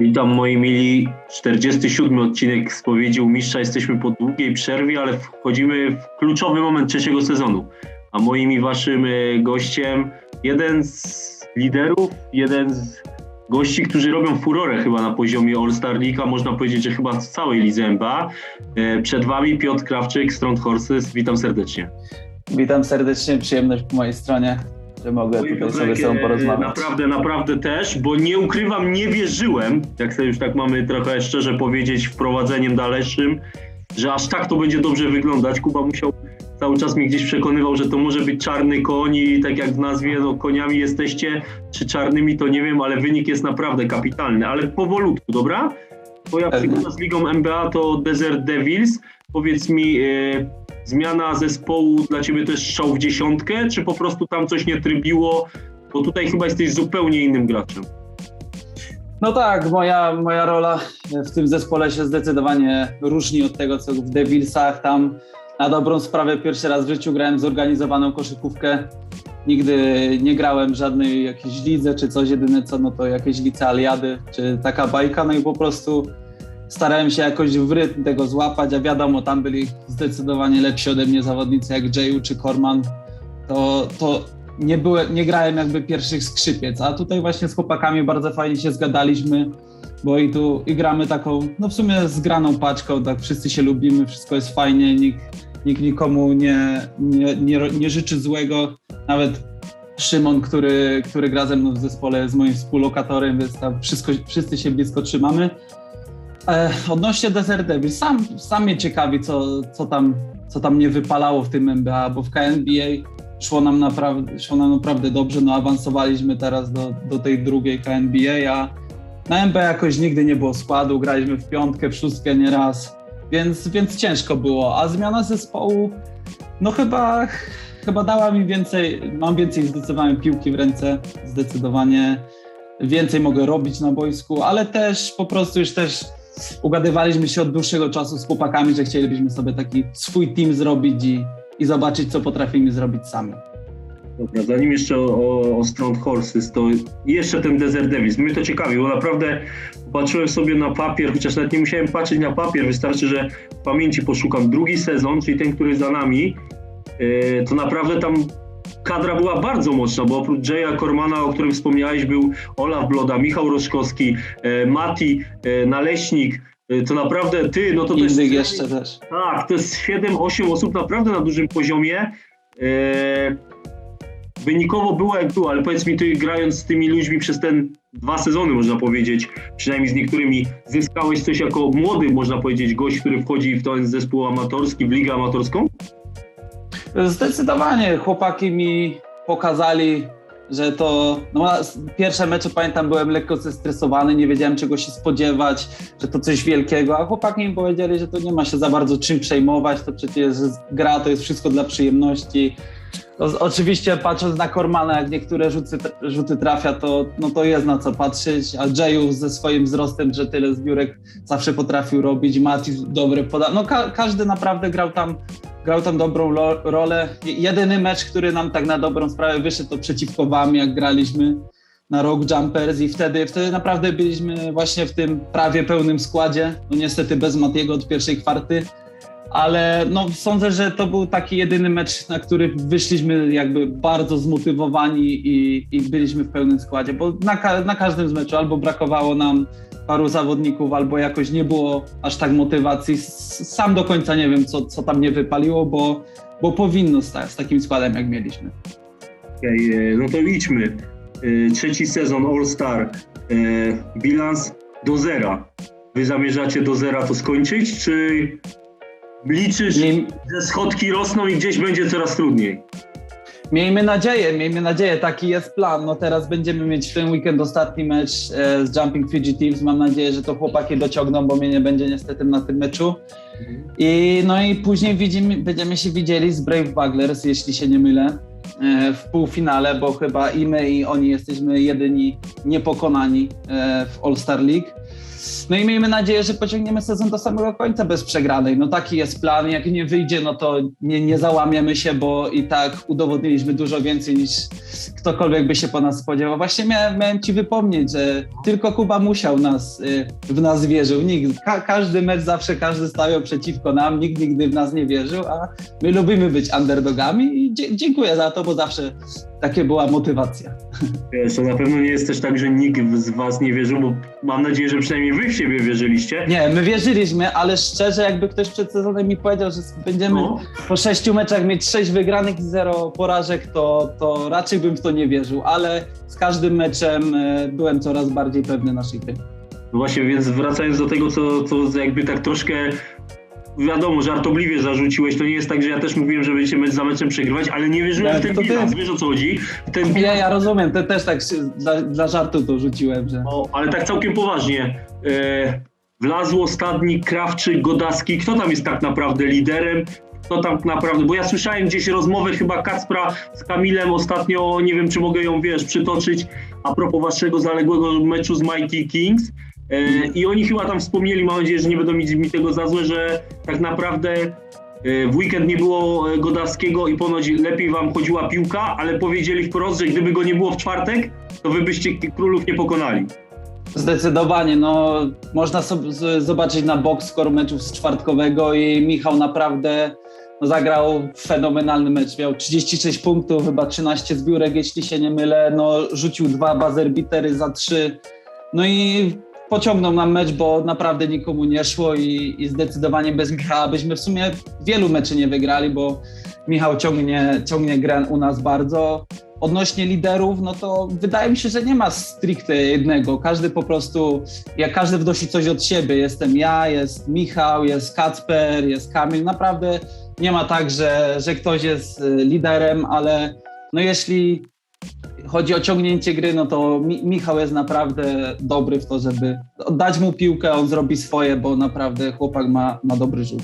Witam moi mili. 47 odcinek spowiedzi u mistrza. Jesteśmy po długiej przerwie, ale wchodzimy w kluczowy moment trzeciego sezonu. A moim i waszym e, gościem jeden z liderów, jeden z gości, którzy robią furorę chyba na poziomie All-Star League, można powiedzieć, że chyba w całej lidze NBA. E, Przed wami Piotr Krawczyk, Strong Horses. Witam serdecznie. Witam serdecznie, przyjemność po mojej stronie, że mogę Oj, tutaj sobie Piotrek, e, porozmawiać. Naprawdę, naprawdę też, bo nie ukrywam, nie wierzyłem, jak sobie już tak mamy trochę szczerze powiedzieć, wprowadzeniem dalszym, że aż tak to będzie dobrze wyglądać. Kuba musiał cały czas mnie gdzieś przekonywał, że to może być czarny koń i tak jak w nazwie, no koniami jesteście, czy czarnymi to nie wiem, ale wynik jest naprawdę kapitalny, ale powolutku, dobra? Twoja przygoda z ligą NBA to Desert Devils. Powiedz mi, e, zmiana zespołu dla ciebie jest strzał w dziesiątkę, czy po prostu tam coś nie trybiło? Bo tutaj chyba jesteś zupełnie innym graczem. No tak, moja, moja rola w tym zespole się zdecydowanie różni od tego, co w Devilsach. Tam na dobrą sprawę pierwszy raz w życiu grałem zorganizowaną koszykówkę. Nigdy nie grałem żadnej jakiejś lidze czy coś, jedyne co, no to jakieś licealiady czy taka bajka, no i po prostu starałem się jakoś w rytm tego złapać, a wiadomo, tam byli zdecydowanie lepsi ode mnie zawodnicy jak Jayu czy Korman. To, to nie, byłem, nie grałem jakby pierwszych skrzypiec, a tutaj właśnie z chłopakami bardzo fajnie się zgadaliśmy, bo i tu i gramy taką, no w sumie zgraną paczką, tak wszyscy się lubimy, wszystko jest fajnie, nikt, nikt nikomu nie, nie, nie, nie życzy złego, nawet Szymon, który, który gra ze mną w zespole, jest moim współlokatorem, więc tam wszystko, wszyscy się blisko trzymamy. E, odnośnie Desert Devil, sam, sam mnie ciekawi, co, co, tam, co tam nie wypalało w tym NBA, bo w KNBA szło nam naprawdę, szło nam naprawdę dobrze, no awansowaliśmy teraz do, do tej drugiej KNBA, a na NBA jakoś nigdy nie było składu, graliśmy w piątkę, w szóstkę nieraz, więc, więc ciężko było, a zmiana zespołu, no chyba, chyba dała mi więcej, mam więcej zdecydowanie piłki w ręce, zdecydowanie więcej mogę robić na boisku, ale też po prostu już też ugadywaliśmy się od dłuższego czasu z chłopakami, że chcielibyśmy sobie taki swój team zrobić i, i zobaczyć, co potrafimy zrobić sami. Dobra, zanim jeszcze o, o, Strong Horses, to jeszcze ten Desert Devils. Mnie to ciekawi, bo naprawdę patrzyłem sobie na papier, chociaż nawet nie musiałem patrzeć na papier, wystarczy, że w pamięci poszukam. Drugi sezon, czyli ten, który za nami, yy, to naprawdę tam kadra była bardzo mocna, bo oprócz Jaya Kormana, o którym wspomniałeś, był Olaf Bloda, Michał Roszkowski, e, Mati, e, Naleśnik, e, to naprawdę ty, no to to jest... Jeszcze też. Tak, to jest 7-8 osób naprawdę na dużym poziomie. Wynikowo było jak było, ale powiedz mi, ty grając z tymi ludźmi przez ten dwa sezony, można powiedzieć, przynajmniej z niektórymi, zyskałeś coś jako młody, można powiedzieć, gość, który wchodzi w ten zespół amatorski, w ligę amatorską? Zdecydowanie chłopaki mi pokazali, że to. No, pierwsze mecze pamiętam, byłem lekko zestresowany, nie wiedziałem czego się spodziewać, że to coś wielkiego, a chłopaki mi powiedzieli, że to nie ma się za bardzo czym przejmować, to przecież gra to jest wszystko dla przyjemności. Oczywiście patrząc na Kormana, jak niektóre rzuty, rzuty trafia, to, no to jest na co patrzeć, a Jayu ze swoim wzrostem, że tyle zbiórek zawsze potrafił robić, Mati dobre poda... No ka- każdy naprawdę grał tam grał tam dobrą rolę. Je- Jedyny mecz, który nam tak na dobrą sprawę wyszedł, to przeciwko wam, jak graliśmy na Rock Jumpers i wtedy, wtedy naprawdę byliśmy właśnie w tym prawie pełnym składzie. No niestety bez Matiego od pierwszej kwarty, ale no sądzę, że to był taki jedyny mecz, na który wyszliśmy jakby bardzo zmotywowani i, i byliśmy w pełnym składzie, bo na, na każdym z meczu albo brakowało nam paru zawodników, albo jakoś nie było aż tak motywacji. Sam do końca nie wiem, co, co tam nie wypaliło, bo, bo powinno stać z takim składem, jak mieliśmy. Okej, e, no to idźmy. E, Trzeci sezon All Star. E, Bilans do zera. Wy zamierzacie do zera to skończyć, czy liczysz, Miej, że schodki rosną i gdzieś będzie coraz trudniej? Miejmy nadzieję, miejmy nadzieję, taki jest plan. No teraz będziemy mieć w ten weekend ostatni mecz e, z Jumping Fugitives. Mam nadzieję, że to chłopaki dociągną, bo mnie nie będzie niestety na tym meczu. I, no i później widzimy, będziemy się widzieli z Brave Buglers, jeśli się nie mylę, w półfinale, bo chyba i my, i oni jesteśmy jedyni niepokonani e, w All-Star League. No i miejmy nadzieję, że pociągniemy sezon do samego końca bez przegranej. No taki jest plan. Jak nie wyjdzie, no to nie, nie załamiemy się, bo i tak udowodniliśmy dużo więcej niż, ktokolwiek by się po nas spodziewał. Właśnie miałem, miałem ci wypomnieć, że tylko Kuba musiał nas, y, w nas wierzył. Nikt, ka, każdy mecz zawsze każdy stawiał przeciwko nam, nikt nigdy w nas nie wierzył, a my lubimy być underdogami i dziękuję za to, bo zawsze takie była motywacja. To na pewno nie jest też tak, że nikt z was nie wierzył, bo mam nadzieję, że przynajmniej wy w siebie wierzyliście. Nie, my wierzyliśmy, ale szczerze, jakby ktoś przed sezonem mi powiedział, że będziemy No, po sześciu meczach mieć sześć wygranych i zero porażek, to, to raczej bym w to nie wierzył, ale z każdym meczem e, byłem coraz bardziej pewny naszej gry. no właśnie, więc wracając do tego, co, co jakby tak troszkę wiadomo, żartobliwie zarzuciłeś, to nie jest tak, że ja też mówiłem, że będziecie mecz za meczem przegrywać, ale nie wierzyłem Tak, w ten to ty- bilans, wiesz o co chodzi? Ten Ja, bilans, ja rozumiem, te, też tak dla, dla żartu to rzuciłem, że... no, ale tak całkiem poważnie. E, wlazło Stadnik, Krawczyk, Godaski, kto tam jest tak naprawdę liderem? Kto tam naprawdę, bo ja słyszałem gdzieś rozmowę chyba Kacpra z Kamilem ostatnio, nie wiem czy mogę ją, wiesz, przytoczyć, a propos waszego zaległego meczu z Mighty Kings. E, I oni chyba tam wspomnieli, mam nadzieję, że nie będą mi tego za złe, że tak naprawdę e, w weekend nie było e, Godawskiego i ponoć lepiej wam chodziła piłka, ale powiedzieli wprost, że gdyby go nie było w czwartek, to wy byście królów nie pokonali. Zdecydowanie, no można sobie zobaczyć na box score meczów z czwartkowego i Michał naprawdę no, zagrał fenomenalny mecz. Miał 36 punktów, chyba 13 zbiórek, jeśli się nie mylę. No, rzucił dwa buzzer beatery za trzy. No i pociągnął nam mecz, bo naprawdę nikomu nie szło i, i zdecydowanie bez Michała byśmy w sumie wielu meczy nie wygrali, bo Michał ciągnie, ciągnie grę u nas bardzo. Odnośnie liderów, no to wydaje mi się, że nie ma stricte jednego. Każdy po prostu, jak każdy wnosi coś od siebie. Jestem ja, jest Michał, jest Kacper, jest Kamil. Naprawdę nie ma tak, że, że ktoś jest y, liderem, ale no jeśli chodzi o ciągnięcie gry, no to Mi- Michał jest naprawdę dobry w to, żeby dać mu piłkę, on zrobi swoje, bo naprawdę chłopak ma, ma dobry rzut.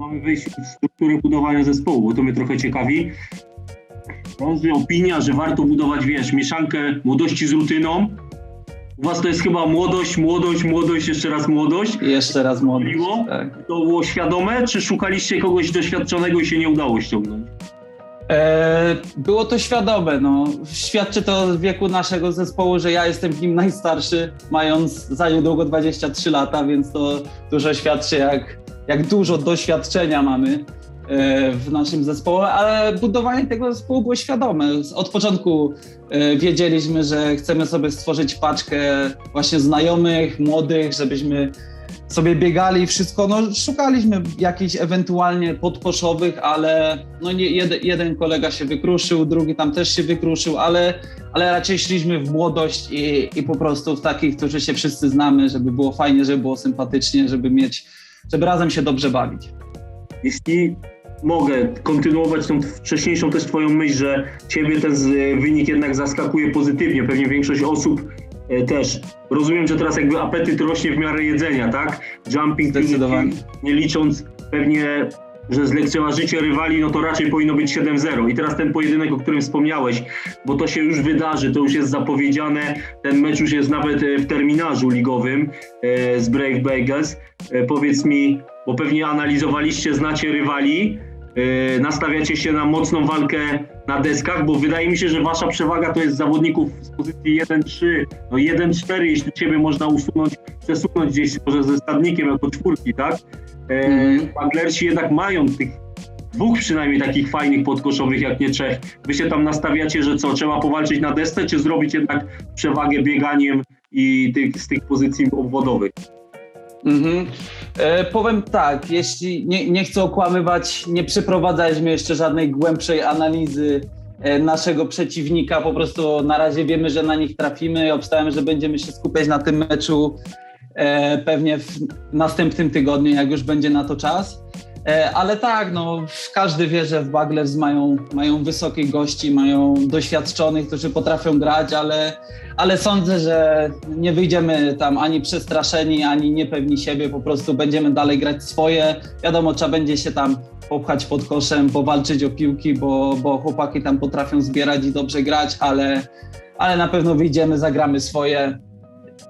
Mamy wejść w strukturę budowania zespołu, bo to mnie trochę ciekawi. Krąży opinia, że warto budować, wiesz, mieszankę młodości z rutyną. U was to jest chyba młodość, młodość, młodość, jeszcze raz młodość. Jeszcze raz. Miło? Tak. To było świadome, czy szukaliście kogoś doświadczonego i się nie udało ściągnąć? E, było to świadome. No. Świadczy to z wieku naszego zespołu, że ja jestem w nim najstarszy, mając za niedługo 23 lata, więc to dużo świadczy, jak, jak dużo doświadczenia mamy e, w naszym zespole, ale budowanie tego zespołu było świadome. Od początku e, wiedzieliśmy, że chcemy sobie stworzyć paczkę właśnie znajomych, młodych, żebyśmy sobie biegali, wszystko, no szukaliśmy jakichś ewentualnie podkoszowych, ale no nie, jeden, jeden kolega się wykruszył, drugi tam też się wykruszył, ale, ale raczej szliśmy w młodość i, i po prostu w takich, którzy się wszyscy znamy, żeby było fajnie, żeby było sympatycznie, żeby mieć, żeby razem się dobrze bawić. Jeśli mogę kontynuować tą wcześniejszą też twoją myśl, że ciebie ten wynik jednak zaskakuje pozytywnie, pewnie większość osób też. Rozumiem, że teraz jakby apetyt rośnie w miarę jedzenia, tak? Jumping, Zdecydowanie. nie licząc pewnie, że zlekceważycie rywali, no to raczej powinno być 7-0. I teraz ten pojedynek, o którym wspomniałeś, bo to się już wydarzy, to już jest zapowiedziane, ten mecz już jest nawet e, w terminarzu ligowym e, z Brave Bagels. E, Powiedz mi, bo pewnie analizowaliście, znacie rywali, e, nastawiacie się na mocną walkę na deskach, bo wydaje mi się, że wasza przewaga to jest zawodników z pozycji 1-3, no 1-4, jeśli ciebie można usunąć, przesunąć gdzieś może ze stadnikiem jako czwórki, tak? E. Waglersi jednak mają tych dwóch przynajmniej takich fajnych podkoszowych, jak nie trzech. Wy się tam nastawiacie, że co, trzeba powalczyć na desce, czy zrobić jednak przewagę bieganiem i tych, z tych pozycji obwodowych? Mhm. E, powiem tak, jeśli nie, nie chcę okłamywać, nie przeprowadzaliśmy jeszcze żadnej głębszej analizy e, naszego przeciwnika. Po prostu na razie wiemy, że na nich trafimy. Obstałem, że będziemy się skupiać na tym meczu e, pewnie w następnym tygodniu, jak już będzie na to czas. E, ale tak, no, każdy wie, że w Baglers mają, mają wysokich gości, mają doświadczonych, którzy potrafią grać, ale ale sądzę, że nie wyjdziemy tam ani przestraszeni, ani niepewni siebie, po prostu będziemy dalej grać swoje. Wiadomo, trzeba będzie się tam popchać pod koszem, powalczyć o piłki, bo, bo chłopaki tam potrafią zbierać i dobrze grać, ale, ale na pewno wyjdziemy, zagramy swoje.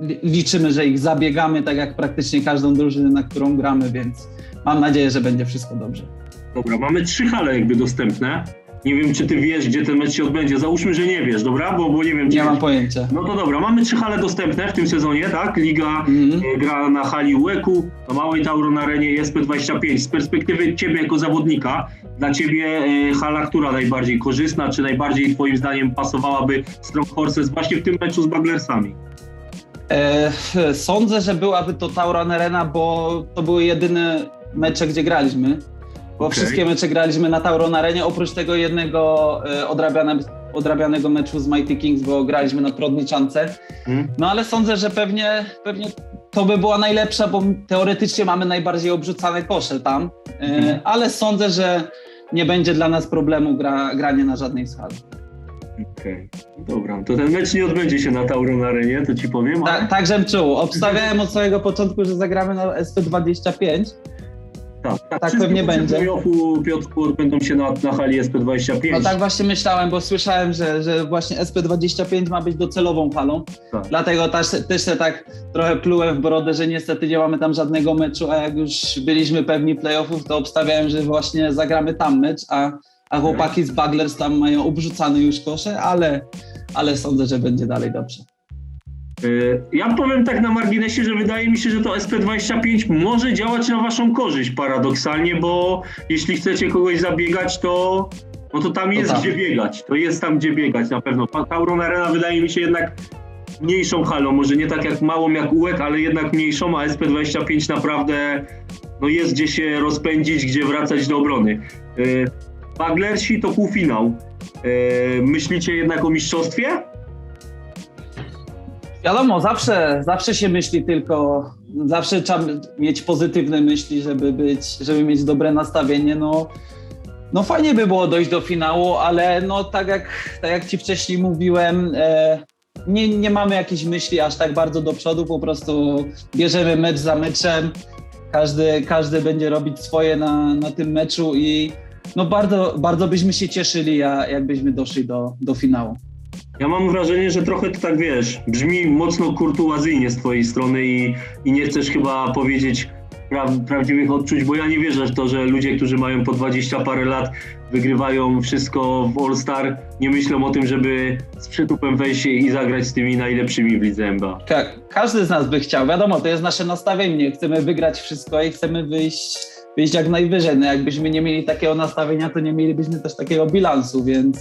Li- Liczymy, że ich zabiegamy, tak jak praktycznie każdą drużynę, na którą gramy, więc mam nadzieję, że będzie wszystko dobrze. Dobra, mamy trzy hale jakby dostępne. Nie wiem, czy ty wiesz, gdzie ten mecz się odbędzie. Załóżmy, że nie wiesz, dobra? Bo, bo nie wiem. Nie mam pojęcia. No to dobra, mamy trzy hale dostępne w tym sezonie, tak? Liga Mhm. e, gra na hali UEK-u, na Małej Tauron Arenie SP25. Z perspektywy ciebie jako zawodnika, dla ciebie e, hala, która najbardziej korzystna, czy najbardziej twoim zdaniem pasowałaby Strong Horses właśnie w tym meczu z Baglersami? E, sądzę, że byłaby to Tauron Arena, bo to były jedyne mecze, gdzie graliśmy. Bo Okej. wszystkie mecze graliśmy na Tauron Arenie, oprócz tego jednego e, odrabiane, odrabianego meczu z Mighty Kings, bo graliśmy na Prodniczance. Hmm? No ale sądzę, że pewnie, pewnie to by była najlepsza, bo teoretycznie mamy najbardziej obrzucane kosze tam. E, Mhm. Ale sądzę, że nie będzie dla nas problemu gra, granie na żadnej z hal. Okej, dobra. To ten mecz nie odbędzie się na Tauron Arenie, to ci powiem. ale- Tak, tak żem czuł. Obstawiałem od samego początku, że zagramy na SP25. Tak, tak, tak pewnie będzie. Playoffu, Piotrku, odbędą się na, na hali SP25. No tak właśnie myślałem, bo słyszałem, że, że właśnie SP25 ma być docelową halą. Tak. Dlatego też, też się tak trochę plułem w brodę, że niestety nie mamy tam żadnego meczu, a jak już byliśmy pewni playoffów, to obstawiałem, że właśnie zagramy tam mecz, a, a chłopaki z Baglers tam mają obrzucane już kosze, ale, ale sądzę, że będzie dalej dobrze. Y, Ja powiem tak na marginesie, że wydaje mi się, że to SP25 może działać na waszą korzyść paradoksalnie, bo jeśli chcecie kogoś zabiegać, to, no to tam jest tak. gdzie biegać. To jest tam gdzie biegać na pewno. Tauron Arena wydaje mi się jednak mniejszą halą, może nie tak jak małą jak UEK, ale jednak mniejszą, a SP25 naprawdę no jest gdzie się rozpędzić, gdzie wracać do obrony. Y, Baglersi to półfinał. Y, Myślicie jednak o mistrzostwie? Wiadomo, zawsze, zawsze się myśli tylko, zawsze trzeba mieć pozytywne myśli, żeby być, żeby mieć dobre nastawienie. No, no fajnie by było dojść do finału, ale no tak jak, tak jak ci wcześniej mówiłem, e, nie, nie mamy jakichś myśli aż tak bardzo do przodu, po prostu bierzemy mecz za meczem, każdy, każdy będzie robić swoje na, na tym meczu i no bardzo, bardzo byśmy się cieszyli, ja- jakbyśmy doszli do, do finału. Ja mam wrażenie, że trochę to tak wiesz, brzmi mocno kurtuazyjnie z twojej strony i, i nie chcesz chyba powiedzieć pra, prawdziwych odczuć, bo ja nie wierzę w to, że ludzie, którzy mają po 20 parę lat, wygrywają wszystko w All Star, nie myślą o tym, żeby z przytupem wejść i zagrać z tymi najlepszymi w lidze NBA. Ka- każdy z nas by chciał, wiadomo, to jest nasze nastawienie. Chcemy wygrać wszystko i chcemy wyjść, wyjść jak najwyżej. No jakbyśmy nie mieli takiego nastawienia, to nie mielibyśmy też takiego bilansu, więc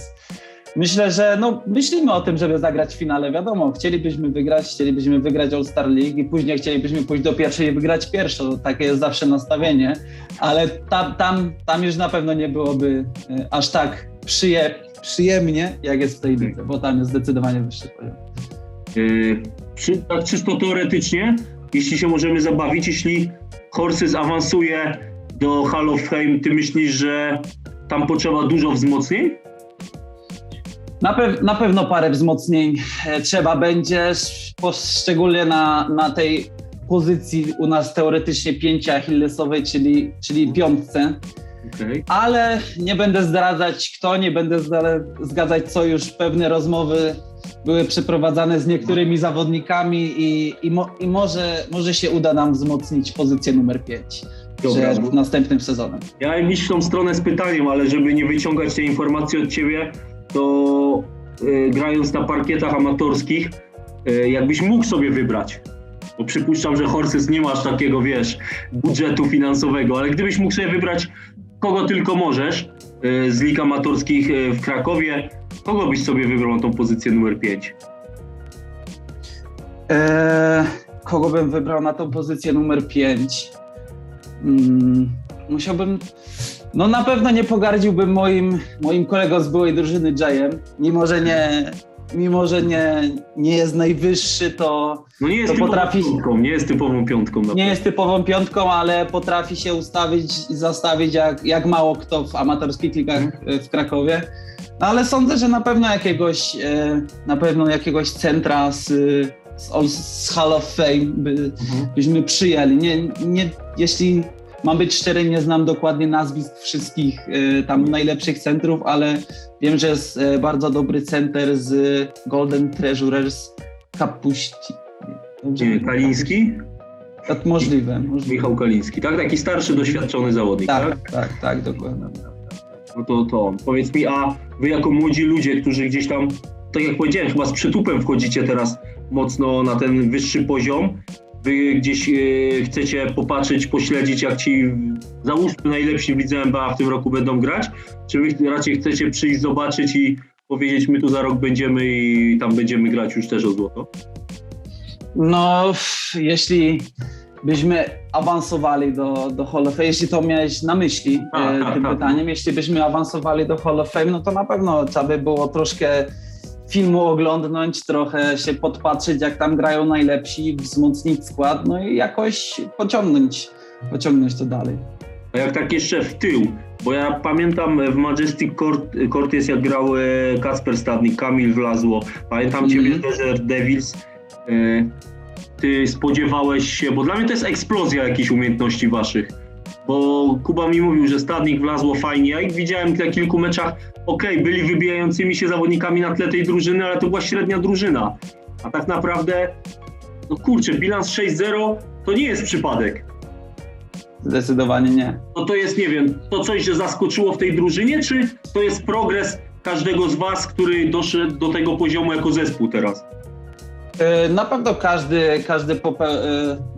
myślę, że no, myślimy o tym, żeby zagrać w finale. Wiadomo, chcielibyśmy wygrać, chcielibyśmy wygrać All Star League i później chcielibyśmy pójść do pierwszej i wygrać pierwszą. Takie jest zawsze nastawienie, ale tam, tam, tam już na pewno nie byłoby e, aż tak przyje, przyjemnie, jak jest w tej lidze, bo tam jest zdecydowanie wyższy poziom. Yy, przy, tak czysto teoretycznie, jeśli się możemy zabawić, jeśli Horses awansuje do Hall of Fame, ty myślisz, że tam potrzeba dużo wzmocnień? Na, pew- na pewno parę wzmocnień e, trzeba będzie, szczególnie na, na tej pozycji u nas teoretycznie pięci achillesowej, czyli, czyli piątce, Okej. ale nie będę zdradzać kto, nie będę zgadzać co, już pewne rozmowy były przeprowadzane z niektórymi zawodnikami i, i, mo- i może, może się uda nam wzmocnić pozycję numer 5 Dobra. przed następnym sezonem. Miałem iść w tą stronę z pytaniem, ale żeby nie wyciągać tej informacji od ciebie, to y, grając na parkietach amatorskich, y, jakbyś mógł sobie wybrać, bo przypuszczam, że Horses nie masz takiego, wiesz, budżetu finansowego, ale gdybyś mógł sobie wybrać kogo tylko możesz y, z lig amatorskich w Krakowie, kogo byś sobie wybrał na tą pozycję numer 5? Eee, kogo bym wybrał na tą pozycję numer 5? Mm, musiałbym. No na pewno nie pogardziłbym moim, moim kolegą z byłej drużyny Jayem. Mimo, że nie, mimo, że nie, nie jest najwyższy, to No nie jest To typową potrafi- piątką, nie jest typową piątką. nie jest typową piątką, ale potrafi się ustawić i zastawić jak, jak mało kto w amatorskich ligach e, w Krakowie. No ale sądzę, że na pewno jakiegoś, e, na pewno jakiegoś centra z, z, z Hall of Fame by, Mhm. byśmy przyjęli. Nie, nie, jeśli mam być szczery, nie znam dokładnie nazwisk wszystkich e, tam najlepszych centrów, ale wiem, że jest e, bardzo dobry center z Golden Treasurers Kapuści. Kaliński? Tak, możliwe, możliwe. Michał Kaliński, tak? Taki starszy, doświadczony zawodnik, tak? Tak, tak, tak, dokładnie. No to, to powiedz mi, a wy jako młodzi ludzie, którzy gdzieś tam, tak jak powiedziałem, chyba z przytupem wchodzicie teraz mocno na ten wyższy poziom, wy gdzieś e, chcecie popatrzeć, pośledzić, jak ci załóżmy najlepsi w lidze NBA w tym roku będą grać, czy wy raczej chcecie przyjść, zobaczyć i powiedzieć, my tu za rok będziemy i tam będziemy grać już też o złoto? No, jeśli byśmy awansowali do, do Hall of Fame, jeśli to miałeś na myśli A, e, tak, tym tak. pytaniem, jeśli byśmy awansowali do Hall of Fame, no to na pewno trzeba by było troszkę filmu oglądnąć, trochę się podpatrzeć, jak tam grają najlepsi, wzmocnić skład, no i jakoś pociągnąć, pociągnąć to dalej. A jak tak jeszcze w tył, bo ja pamiętam w Majestic Court, Court jest jak grał e, Kasper Stadnik, Kamil Wlazło, pamiętam Mhm. Ciebie Desert Devils, e, Ty spodziewałeś się, bo dla mnie to jest eksplozja jakichś umiejętności Waszych, bo Kuba mi mówił, że Stadnik Wlazło fajnie, ja ich widziałem na kilku meczach, okej, byli wybijającymi się zawodnikami na tle tej drużyny, ale to była średnia drużyna, a tak naprawdę, no kurczę, bilans 6-0 to nie jest przypadek. Zdecydowanie nie. to to jest, nie wiem, to coś, że zaskoczyło w tej drużynie, czy to jest progres każdego z Was, który doszedł do tego poziomu jako zespół teraz? E, Na pewno każdy, każdy, e,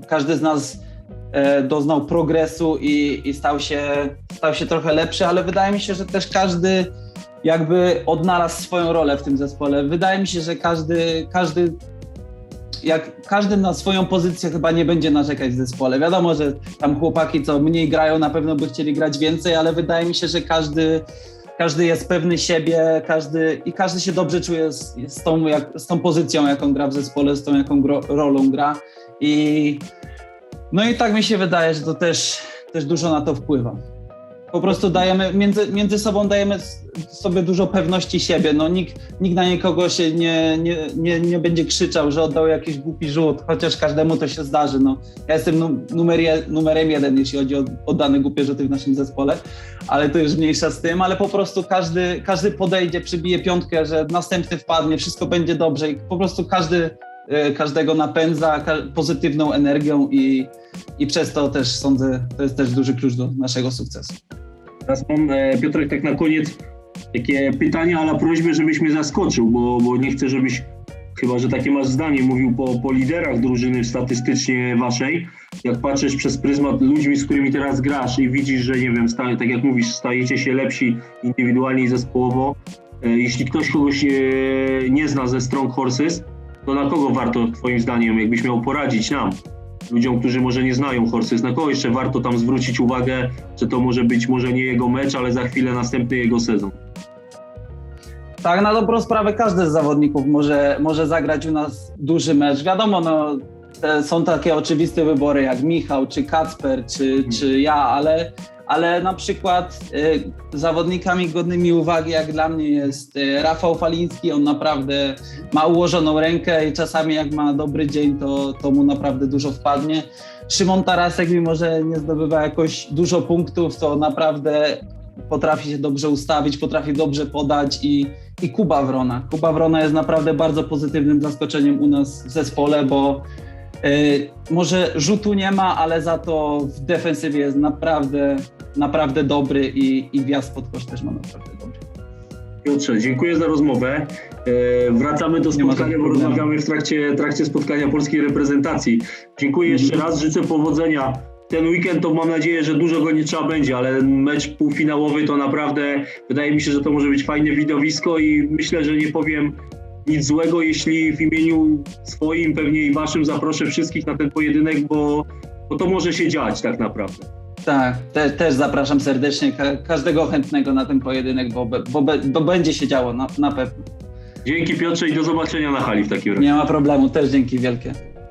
każdy z nas doznał progresu i, i stał, się, stał się trochę lepszy, ale wydaje mi się, że też każdy jakby odnalazł swoją rolę w tym zespole. Wydaje mi się, że każdy, każdy jak każdy na swoją pozycję chyba nie będzie narzekać w zespole. Wiadomo, że tam chłopaki, co mniej grają, na pewno by chcieli grać więcej, ale wydaje mi się, że każdy, każdy jest pewny siebie, każdy i każdy się dobrze czuje z, z, tą, jak, z tą pozycją, jaką gra w zespole, z tą, jaką gro, rolą gra. I no i tak mi się wydaje, że to też, też dużo na to wpływa. Po prostu dajemy, między, między sobą dajemy sobie dużo pewności siebie. No, nikt, nikt na nikogo się nie, nie, nie, nie będzie krzyczał, że oddał jakiś głupi rzut, chociaż każdemu to się zdarzy. No, ja jestem nu, numer numerem jeden, jeśli chodzi o oddane głupie rzuty w naszym zespole, ale to już mniejsza z tym, ale po prostu każdy, każdy podejdzie, przybije piątkę, że następny wpadnie, wszystko będzie dobrze i po prostu każdy każdego napędza pozytywną energią i, i przez to też sądzę, to jest też duży klucz do naszego sukcesu. Teraz mam, e, Piotrek, tak na koniec takie pytanie, ale prośbę, żebyś mnie zaskoczył, bo, bo nie chcę, żebyś, chyba że takie masz zdanie, mówił po, po liderach drużyny statystycznie waszej. Jak patrzysz przez pryzmat ludźmi, z którymi teraz grasz i widzisz, że nie wiem, sta, tak jak mówisz, stajecie się lepsi indywidualnie i zespołowo. E, jeśli ktoś kogoś e, nie zna ze Strong Horses, to na kogo warto, twoim zdaniem, jakbyś miał poradzić nam, ludziom, którzy może nie znają Horses, na kogo jeszcze warto tam zwrócić uwagę, że to może być może nie jego mecz, ale za chwilę następny jego sezon. Tak, na dobrą sprawę każdy z zawodników może, może zagrać u nas duży mecz. Wiadomo, no, są takie oczywiste wybory jak Michał, czy Kacper, czy, czy ja, ale, ale na przykład y, zawodnikami godnymi uwagi, jak dla mnie jest y, Rafał Faliński, on naprawdę ma ułożoną rękę i czasami jak ma dobry dzień, to, to mu naprawdę dużo wpadnie. Szymon Tarasek, mimo że nie zdobywa jakoś dużo punktów, to naprawdę potrafi się dobrze ustawić, potrafi dobrze podać i, i Kuba Wrona. Kuba Wrona jest naprawdę bardzo pozytywnym zaskoczeniem u nas w zespole, bo może rzutu nie ma, ale za to w defensywie jest naprawdę, naprawdę dobry i, i wjazd pod kosz też ma naprawdę dobry. Piotrze, dziękuję za rozmowę. E, wracamy do spotkania, bo rozmawiamy w trakcie, trakcie spotkania polskiej reprezentacji. Dziękuję jeszcze Mhm. raz, życzę powodzenia. Ten weekend to mam nadzieję, że dużo go nie trzeba będzie, ale mecz półfinałowy to naprawdę wydaje mi się, że to może być fajne widowisko i myślę, że nie powiem nic złego, jeśli w imieniu swoim, pewnie i waszym zaproszę wszystkich na ten pojedynek, bo, bo to może się dziać tak naprawdę. Tak, te, też zapraszam serdecznie ka- każdego chętnego na ten pojedynek, bo, be- bo, be- bo będzie się działo na, na pewno. Dzięki Piotrze i do zobaczenia na hali w takim razie. Nie ma problemu, też dzięki wielkie.